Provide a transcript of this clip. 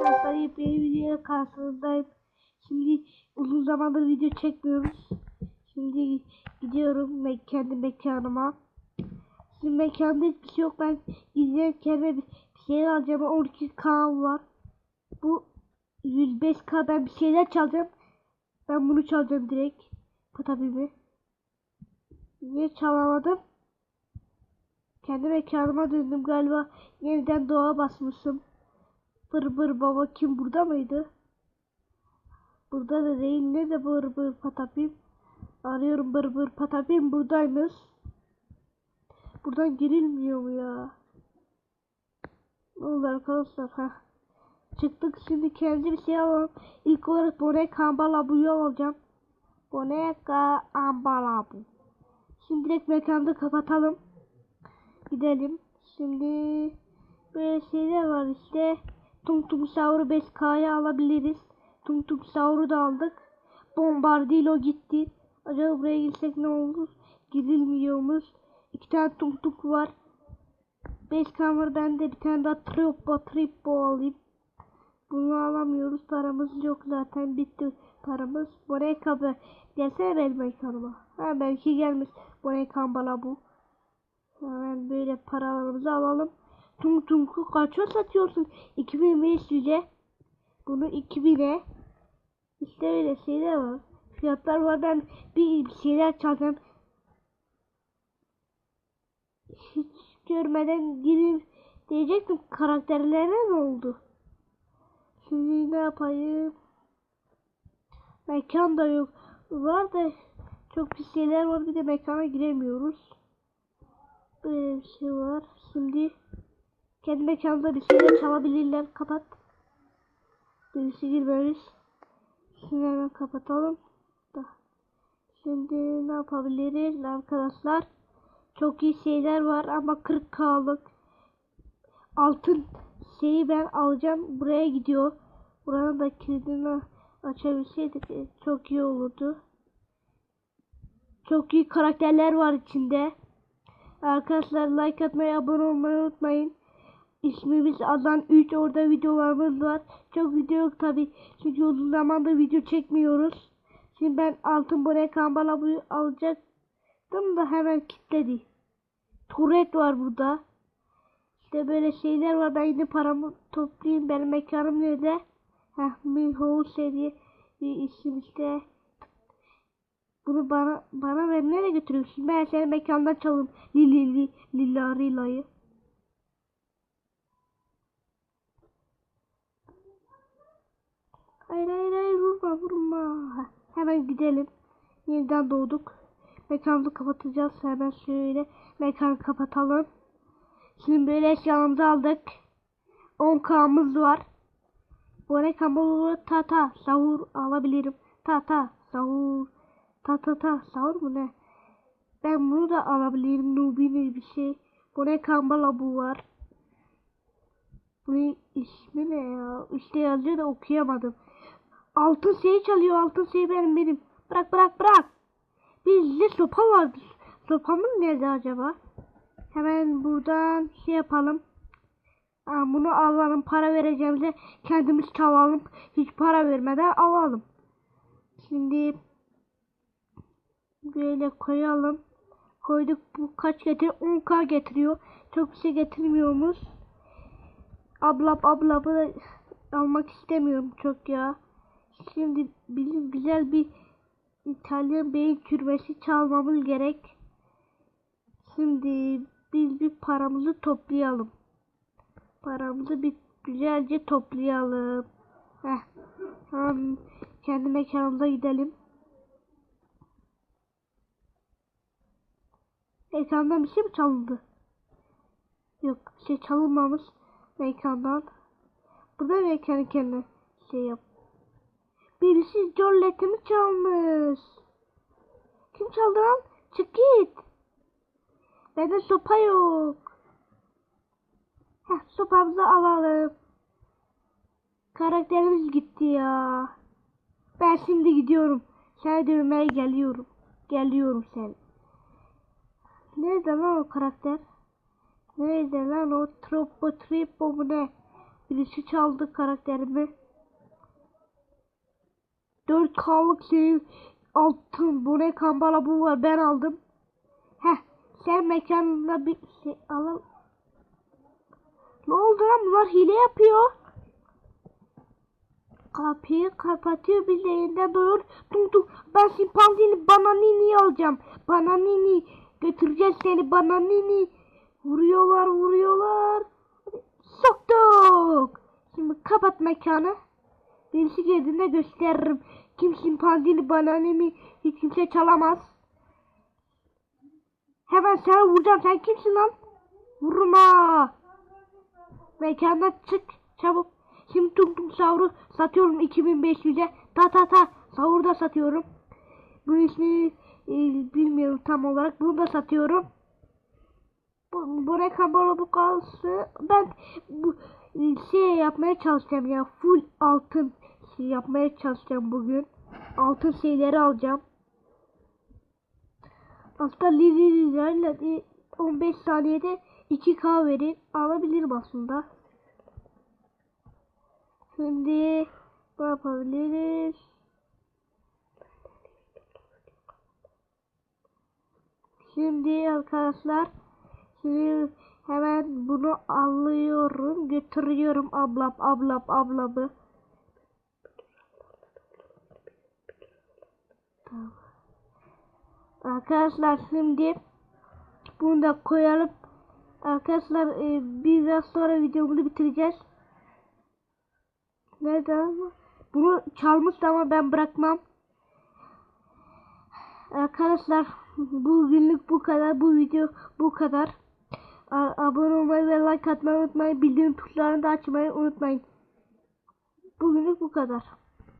arkadaşlar yepyeni videoya karşınızdayım. Şimdi uzun zamandır video çekmiyoruz. Şimdi gidiyorum me kendi mekanıma. Şimdi mekanda hiçbir şey yok. Ben gideceğim kendime bir şey alacağım. 12 kan var. Bu 105k ben bir şeyler çalacağım. Ben bunu çalacağım direkt. Patabimi. Niye çalamadım? Kendi mekanıma döndüm galiba. Yeniden doğa basmışım. Bır bır baba kim burada mıydı? Burada da değil. Ne de bır bır patapim. Arıyorum bır bır patapim buradaymış. Buradan girilmiyor mu ya? Ne oldu arkadaşlar? Heh. Çıktık şimdi kendi bir şey alalım. İlk olarak Bone Kambalabu'yu alacağım. Bone Kambalabu. Şimdi direkt mekanda kapatalım. Gidelim. Şimdi böyle şeyler var işte. Tung Tung Saur'u 5K'ya alabiliriz. Tung Tung da aldık. Bombardilo gitti. Acaba buraya girsek ne olur? Girilmiyormuş. İki tane Tung Tung var. 5K var bende bir tane daha Trippo Trippo alayım. Bunu alamıyoruz. Paramız yok zaten. Bitti paramız. Buraya kabı. Gelsene benim mekanıma. Ha belki gelmiş. Buraya kambala bu. Hemen böyle paralarımızı alalım. Tung Tung'u kaça satıyorsun? 2500'e. Bunu 2000'e. İşte öyle şeyler var. Fiyatlar var. Ben bir şeyler çalacağım. Hiç görmeden girip diyecektim karakterlerine ne oldu? Şimdi ne yapayım? Mekan da yok. Var da çok bir şeyler var. Bir de mekana giremiyoruz. Böyle bir şey var. Şimdi kendi mekanında bir şeyler çalabilirler. Kapat. Birisi girmemiş. Şimdi hemen kapatalım. Da. Şimdi ne yapabiliriz arkadaşlar? Çok iyi şeyler var ama 40k'lık altın şeyi ben alacağım. Buraya gidiyor. Buranın da kilidini açabilseydik e, çok iyi olurdu. Çok iyi karakterler var içinde. Arkadaşlar like atmayı, abone olmayı unutmayın. İsmimiz Azan 3. Orada videolarımız var. Çok video yok tabi. Çünkü uzun zamandır video çekmiyoruz. Şimdi ben altın buraya kambala alacaktım da hemen kilitledi. Turet var burada. İşte böyle şeyler var. Ben yine paramı toplayayım. Benim mekanım nerede? Heh, Milhouse diye bir isim işte. Bunu bana bana ver nereye götürüyorsun? Ben senin mekandan çalayım. Lili li, lila rilayı. Hayır hayır hayır vurma vurma. Hemen gidelim. Yeniden doğduk. Mekanı kapatacağız. Hemen şöyle mekanı kapatalım. Şimdi böyle eşyalarımızı aldık. 10k'mız var. Bu ne kamulu ta ta sahur alabilirim. Ta ta sahur. Ta ta sahur mu ne? Ben bunu da alabilirim. Nubini bir şey. Bu ne kambala bu var. Bunun ismi ne ya? İşte yazıyor da okuyamadım. Altın şeyi çalıyor. Altın şeyi benim benim. Bırak bırak bırak. Bizde sopa vardı. Sopamın nerede acaba? Hemen buradan şey yapalım. Aa, bunu alalım. Para vereceğimize kendimiz çalalım. Hiç para vermeden alalım. Şimdi böyle koyalım. Koyduk. Bu kaç getiriyor? 10k getiriyor. Çok bir şey getirmiyormuş. Ablap ablapı da almak istemiyorum çok ya. Şimdi bizim güzel bir İtalyan beyin kürmesi çalmamız gerek. Şimdi biz bir paramızı toplayalım. Paramızı bir güzelce toplayalım. Heh. Tamam. Kendi mekanımıza gidelim. Mekandan bir şey mi çalındı? Yok bir şey çalınmamış mekandan. Burada mekanı kendine şey yap. Birisi colletimi çalmış. Kim çaldı lan? Çık git. Bende sopa yok. Heh, sopamızı alalım. Karakterimiz gitti ya. Ben şimdi gidiyorum. Seni dövmeye geliyorum. Geliyorum sen. Nerede lan o karakter? Nerede lan o Troppo Trippo mu ne? Birisi çaldı karakterimi. 4K'lık şey altın bu ne kambala bu var ben aldım. Heh sen mekanında bir şey alalım. Ne oldu lan bunlar hile yapıyor. Kapıyı kapatıyor bir de elinden doyur. Tung tung ben şimpanzini bananini alacağım. Bananini götüreceğiz seni bananini. Vuruyorlar vuruyorlar. Soktuk. Şimdi kapat mekanı. Birisi geldiğinde gösteririm. Kim şimpanzini bananini hiç kimse çalamaz. Hemen sana vuracağım. Sen kimsin lan? Vurma. Mekandan çık çabuk. Şimdi tung tung savru satıyorum 2500'e. Ta ta ta savur da satıyorum. Bu ismini e, bilmiyorum tam olarak. Bunu da satıyorum. Bu, bu ne kabalı bu kalsı. Ben bu e, şey yapmaya çalışacağım ya. Full altın yapmaya çalışacağım bugün. Altın şeyleri alacağım. Aslında Lili'lerle 15 saniyede 2K verin. Alabilirim aslında. Şimdi ne yapabiliriz? Şimdi arkadaşlar şimdi hemen bunu alıyorum götürüyorum ablam ablam ablamı. Arkadaşlar şimdi bunu da koyalım. Arkadaşlar e, biraz sonra videomuzu bitireceğiz. Nerede ama? Bunu çalmıştı ama ben bırakmam. Arkadaşlar bugünlük bu kadar. Bu video bu kadar. A- abone olmayı ve like atmayı unutmayın. Bildirim tuşlarını da açmayı unutmayın. Bugünlük bu kadar.